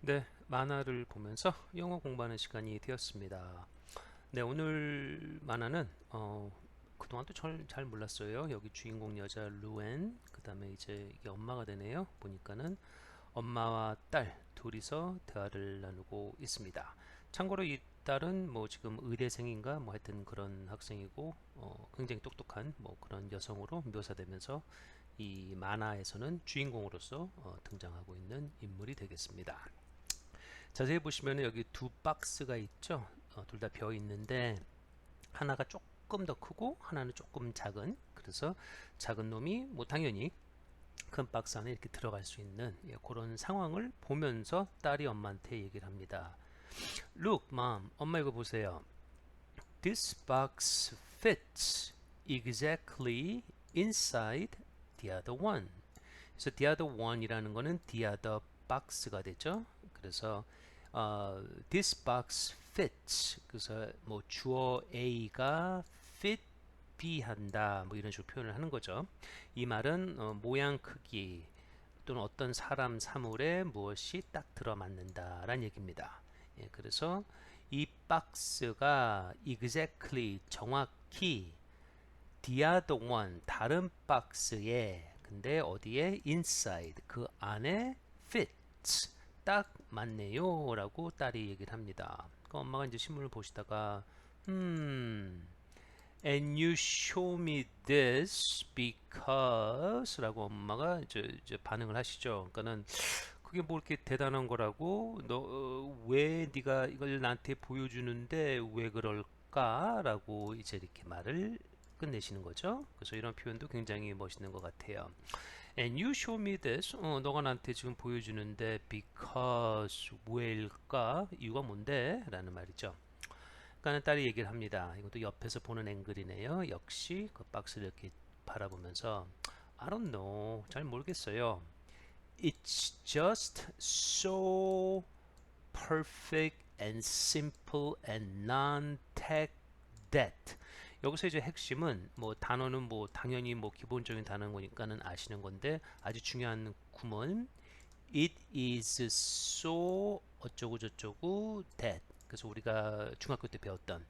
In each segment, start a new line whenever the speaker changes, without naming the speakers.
네, 만화를 보면서 영어 공부하는 시간이 되었습니다. 네, 오늘 만화는 어, 그동안도 잘, 잘 몰랐어요. 여기 주인공 여자 루엔, 그 다음에 이제 이게 엄마가 되네요. 보니까는 엄마와 딸 둘이서 대화를 나누고 있습니다. 참고로 이 딸은 뭐 지금 의대생인가 뭐 하여튼 그런 학생이고 어, 굉장히 똑똑한 뭐 그런 여성으로 묘사되면서 이 만화에서는 주인공으로서 어, 등장하고 있는 인물이 되겠습니다. 자세히 보시면 여기 두 박스가 있죠. 어, 둘다 비어 있는데 하나가 조금 더 크고 하나는 조금 작은 그래서 작은 놈이 뭐 당연히 큰 박스 안에 이렇게 들어갈 수 있는 예, 그런 상황을 보면서 딸이 엄마한테 얘기를 합니다. Look, mom, 엄마 이거 보세요. This box fits exactly inside the other one. 그래서 the other one이라는 거는 the other box가 되죠. 그래서 어, this box fits. 그래서 뭐 주어 A가 fit B 한다. 뭐 이런 식으로 표현을 하는 거죠. 이 말은 어, 모양 크기 또는 어떤 사람 사물에 무엇이 딱 들어맞는다 라는 얘기입니다. 예, 그래서 이 박스가 exactly 정확히 one 다른 박스에 근데 어디에 inside 그 안에 fits 딱 맞네요 라고 딸이 얘기를 합니다. 그 엄마가 이제 신문을 보시다가 음 And you show me this because 라고 엄마가 이제, 이제 반응을 하시죠. 그러니까는 그게 뭐 이렇게 대단한 거라고 너 왜 네가 이걸 나한테 보여주는데 왜 그럴까 라고 이제 이렇게 말을 끝내시는 거죠. 그래서 이런 표현도 굉장히 멋있는 것 같아요. And you show me this. 어, 너가 나한테 지금 보여주는데 because 왜일까? 이유가 뭔데? 라는 말이죠. 그러니까 딸이 얘기를 합니다. 이것도 옆에서 보는 앵글이네요. 역시 그 박스를 이렇게 바라보면서 I don't know. 잘 모르겠어요. It's just so perfect and simple and non-tech that 여기서 이제 핵심은 뭐 단어는 뭐 당연히 뭐 기본적인 단어인 거니까는 아시는 건데 아주 중요한 구문 it is so 어쩌고 저쩌고 that 그래서 우리가 중학교 때 배웠던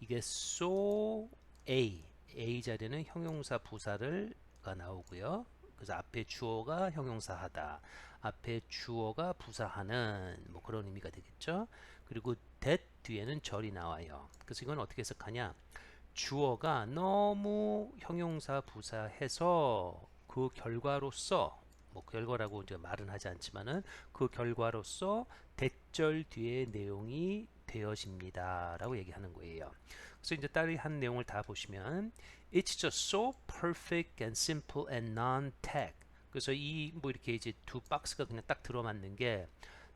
이게 so a a 자리는 형용사 부사를가 나오고요. 그래서 앞에 주어가 형용사하다. 앞에 주어가 부사하는 뭐 그런 의미가 되겠죠. 그리고 that 뒤에는 절이 나와요. 그래서 이건 어떻게 해석하냐? 주어가 너무 형용사 부사해서 그 결과로서 뭐 결과라고 이제 말은 하지 않지만은 그 결과로서 대절 뒤에 내용이 되어집니다 라고 얘기하는 거예요. 그래서 이제 딸이 한 내용을 다 보시면 It's just so perfect and simple and non-tech. 그래서 이 뭐 이렇게 이제 두 박스가 그냥 딱 들어맞는 게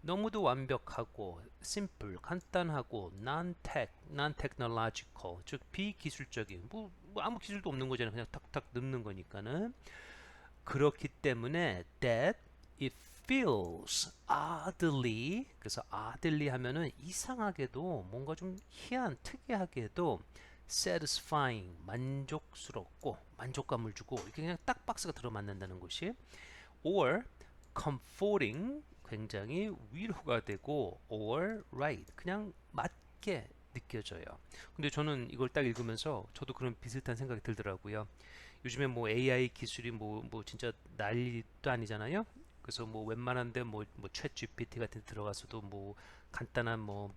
너무도 완벽하고 simple 간단하고 non-tech, non-technological 즉 비기술적인 뭐, 뭐 아무 기술도 없는 거잖아요. 그냥 탁탁 넣는 거니까는 그렇기 때문에 that it feels oddly 그래서 oddly 하면은 이상하게도 뭔가 좀 희한 특이하게도 satisfying 만족스럽고 만족감을 주고 이게 그냥 딱 박스가 들어맞는다는 것이 or comforting 굉장히 위로가 되고 or right 그냥 맞게 느껴져요. 근데 저는 이걸 딱 읽으면서 저도 그런 비슷한 생각이 들더라고요. 요즘에 뭐 AI 기술이 뭐, 뭐 진짜 난리도 아니잖아요. 그래서 뭐 웬만한데 뭐, 뭐챗 GPT 같은 데 들어가서도 뭐 간단한 뭐,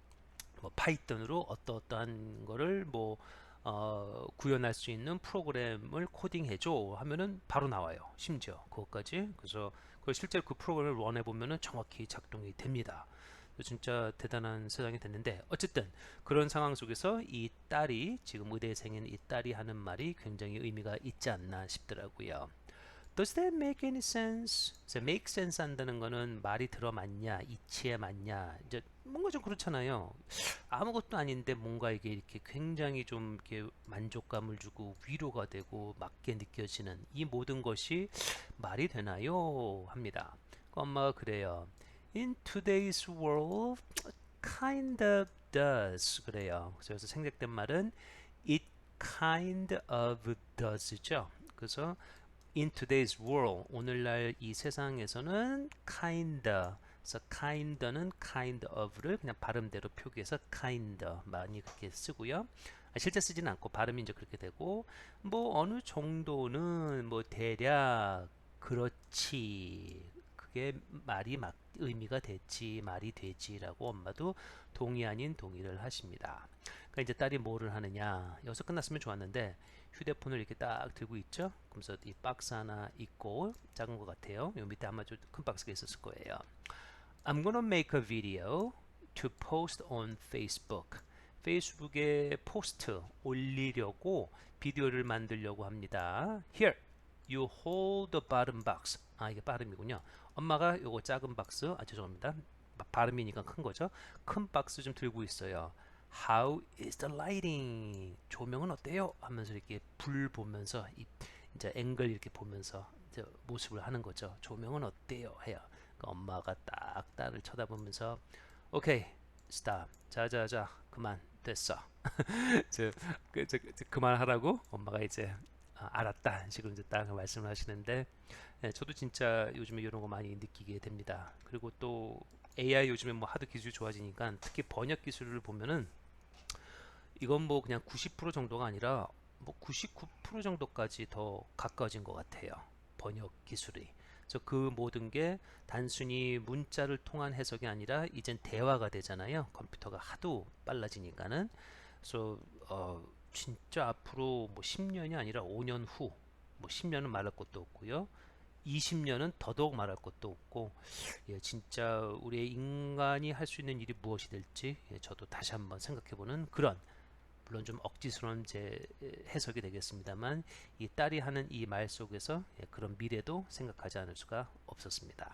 뭐 파이썬으로 어떠어떠한 거를 뭐 어, 구현할 수 있는 프로그램을 코딩해줘 하면은 바로 나와요. 심지어 그것까지. 그래서 그 실제로 그 프로그램을 원해 보면은 정확히 작동이 됩니다. 진짜 대단한 세상이 됐는데 어쨌든 그런 상황 속에서 이 딸이 지금 의대생인 이 딸이 하는 말이 굉장히 의미가 있지 않나 싶더라고요. Does that make any sense? 그래서 make sense 한다는 거는 말이 들어맞냐, 이치에 맞냐, 이제 뭔가 좀 그렇잖아요. 아무것도 아닌데 뭔가 이게 이렇게 굉장히 좀 이렇게 만족감을 주고 위로가 되고 맞게 느껴지는 이 모든 것이 말이 되나요? 합니다. 그 엄마가 그래요. In today's world, kind of does 그래요. 그래서 생략된 말은 it kind of does죠. 그래서 in today's world 오늘날 이 세상에서는 kind 그래서 kind는 kind of를 그냥 발음대로 표기해서 kind 많이 그렇게 쓰고요. 아, 실제 쓰지는 않고 발음이 이제 그렇게 되고 뭐 어느 정도는 뭐 대략 그렇지 그게 말이 막 의미가 됐지 말이 되지라고 엄마도 동의 아닌 동의를 하십니다. 그러니까 이제 딸이 뭐를 하느냐 여기서 끝났으면 좋았는데 휴대폰을 이렇게 딱 들고 있죠. 그러면서 이 박스 하나 있고 작은 것 같아요. 요 밑에 아마 좀 큰 박스가 있었을 거예요. I'm gonna make a video to post on Facebook. 페이스북에 포스트 올리려고 비디오를 만들려고 합니다. Here, you hold the bottom box. 아 이게 발음이군요. 엄마가 요거 작은 박스, 아 죄송합니다. 바- 발음이니까 큰 거죠. 큰 박스 좀 들고 있어요. How is the lighting? 조명은 어때요? 하면서 이렇게 불 보면서 이, 이제 앵글 이렇게 보면서 이제 모습을 하는 거죠. 조명은 어때요? 해요. 그러니까 엄마가 딱 딸을 쳐다보면서 오케이 스탑 자자자 그만 됐어 저, 그, 저, 저, 그만하라고 엄마가 이제 아, 알았다 식으로 이제 딱 말씀을 하시는데 예, 저도 진짜 요즘에 이런 거 많이 느끼게 됩니다 그리고 또 AI 요즘에 뭐 하도 기술이 좋아지니까 특히 번역 기술을 보면은 이건 뭐 그냥 90% 정도가 아니라 뭐 99% 정도까지 더 가까워진 것 같아요 번역 기술이 그래서 그 모든 게 단순히 문자를 통한 해석이 아니라 이젠 대화가 되잖아요. 컴퓨터가 하도 빨라지니까는. 그래서 어, 진짜 앞으로 뭐 10년이 아니라 5년 후, 뭐 10년은 말할 것도 없고요. 20년은 더더욱 말할 것도 없고, 예, 진짜 우리의 인간이 할 수 있는 일이 무엇이 될지 예, 저도 다시 한번 생각해보는 그런 물론 좀 억지스러운 제 해석이 되겠습니다만 이 딸이 하는 이 말 속에서 예, 그런 미래도 생각하지 않을 수가 없었습니다.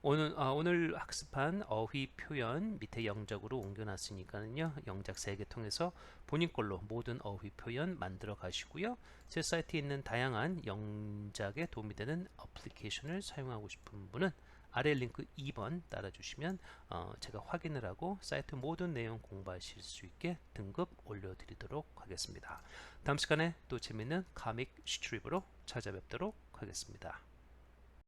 오늘 아, 오늘 학습한 어휘 표현 밑에 영작으로 옮겨놨으니까는요 영작 3개 통해서 본인 걸로 모든 어휘 표현 만들어 가시고요 제 사이트에 있는 다양한 영작에 도움이 되는 어플리케이션을 사용하고 싶은 분은 아래 링크 2번 따라주시면 어, 제가 확인을 하고 사이트 모든 내용 공부하실 수 있게 등급 올려드리도록 하겠습니다. 다음 시간에 또 재밌는 카믹 스트립으로 찾아뵙도록 하겠습니다.